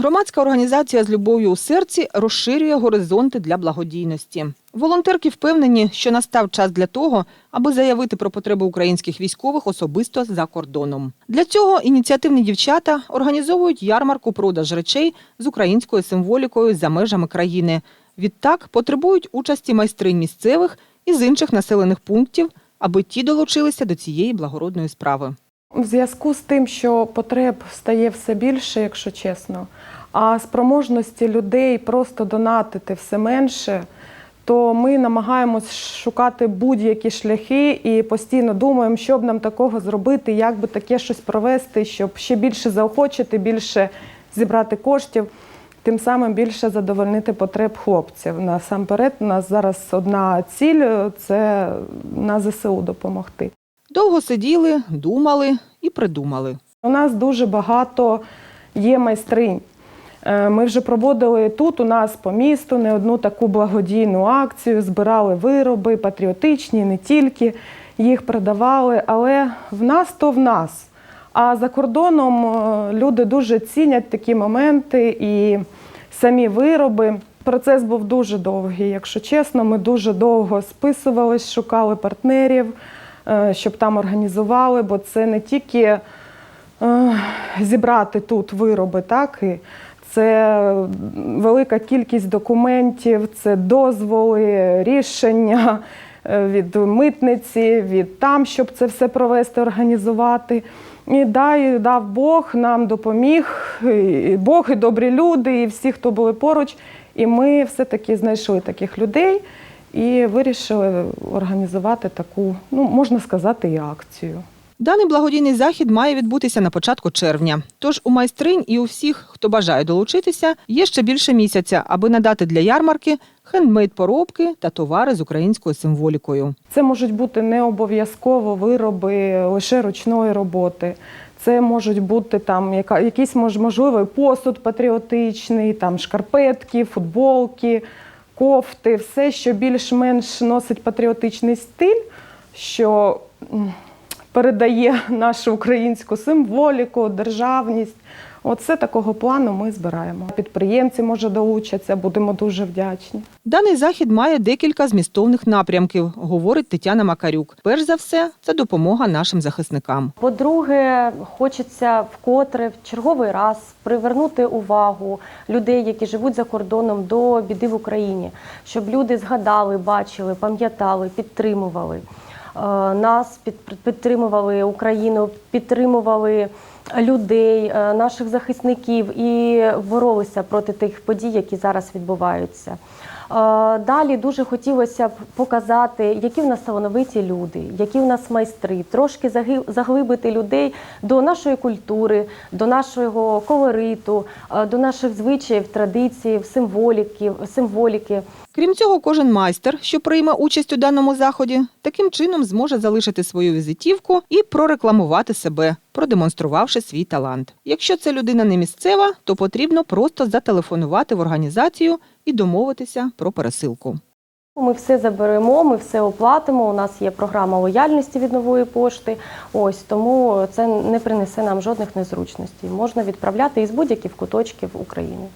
Громадська організація з любов'ю у серці розширює горизонти для благодійності. Волонтерки впевнені, що настав час для того, аби заявити про потреби українських військових особисто за кордоном. Для цього ініціативні дівчата організовують ярмарку продаж речей з українською символікою за межами країни. Відтак потребують участі майстринь місцевих і з інших населених пунктів, аби ті долучилися до цієї благородної справи. В зв'язку з тим, що потреб стає все більше, якщо чесно, а спроможності людей просто донатити все менше, то ми намагаємось шукати будь-які шляхи і постійно думаємо, що б нам такого зробити, як би таке щось провести, щоб ще більше заохочити, більше зібрати коштів, тим самим більше задовольнити потреб хлопців. Насамперед, у нас зараз одна ціль це на ЗСУ допомогти. Довго сиділи, думали і придумали. У нас дуже багато є майстринь. Е, Ми вже проводили тут у нас по місту не одну таку благодійну акцію, збирали вироби патріотичні, не тільки їх продавали, але в нас то в нас. А за кордоном е, люди дуже цінять такі моменти і самі вироби. Процес був дуже довгий, якщо чесно. Ми дуже довго списувались, шукали партнерів, щоб там організували, бо це не тільки е, зібрати тут вироби, так і це велика кількість документів, це дозволи, рішення е, від митниці, від там, щоб це все провести, організувати. І дай дав Бог нам допоміг, і Бог і добрі люди, і всі, хто були поруч. І ми все-таки знайшли таких людей і вирішили організувати таку, ну можна сказати, і акцію. Даний благодійний захід має відбутися на початку червня. Тож у майстринь і у всіх, хто бажає долучитися, є ще більше місяця, аби надати для ярмарки хендмейд поробки та товари з українською символікою. Це можуть бути не обов'язково вироби лише ручної роботи. Це можуть бути там яка, якийсь мож, можливо посуд патріотичний, там шкарпетки, футболки, кофти, все, що більш-менш носить патріотичний стиль, що передає нашу українську символіку, державність. Оце такого плану ми збираємо. Підприємці може долучаться, будемо дуже вдячні. Даний захід має декілька змістовних напрямків, говорить Тетяна Макарюк. Перш за все, це допомога нашим захисникам. По-друге, хочеться вкотре в черговий раз привернути увагу людей, які живуть за кордоном до біди в Україні, щоб люди згадали, бачили, пам'ятали, підтримували е, нас, під- підтримували Україну, підтримували людей, е, наших захисників і боролися проти тих подій, які зараз відбуваються. Е, Далі дуже хотілося б показати, які в нас талановиті люди, які в нас майстри, трошки заглибити людей до нашої культури, до нашого колориту, е, до наших звичаїв, традицій, символіки, символіки. Крім цього, кожен майстер, що прийме участь у даному заході, таким чином зможе залишити свою візитівку і прорекламувати себе, продемонструвавши свій талант. Якщо це людина не місцева, то потрібно просто зателефонувати в організацію і домовитися про пересилку. Ми все заберемо, ми все оплатимо. У нас є програма лояльності від нової пошти. Ось тому це не принесе нам жодних незручностей. Можна відправляти із будь-яких куточків України.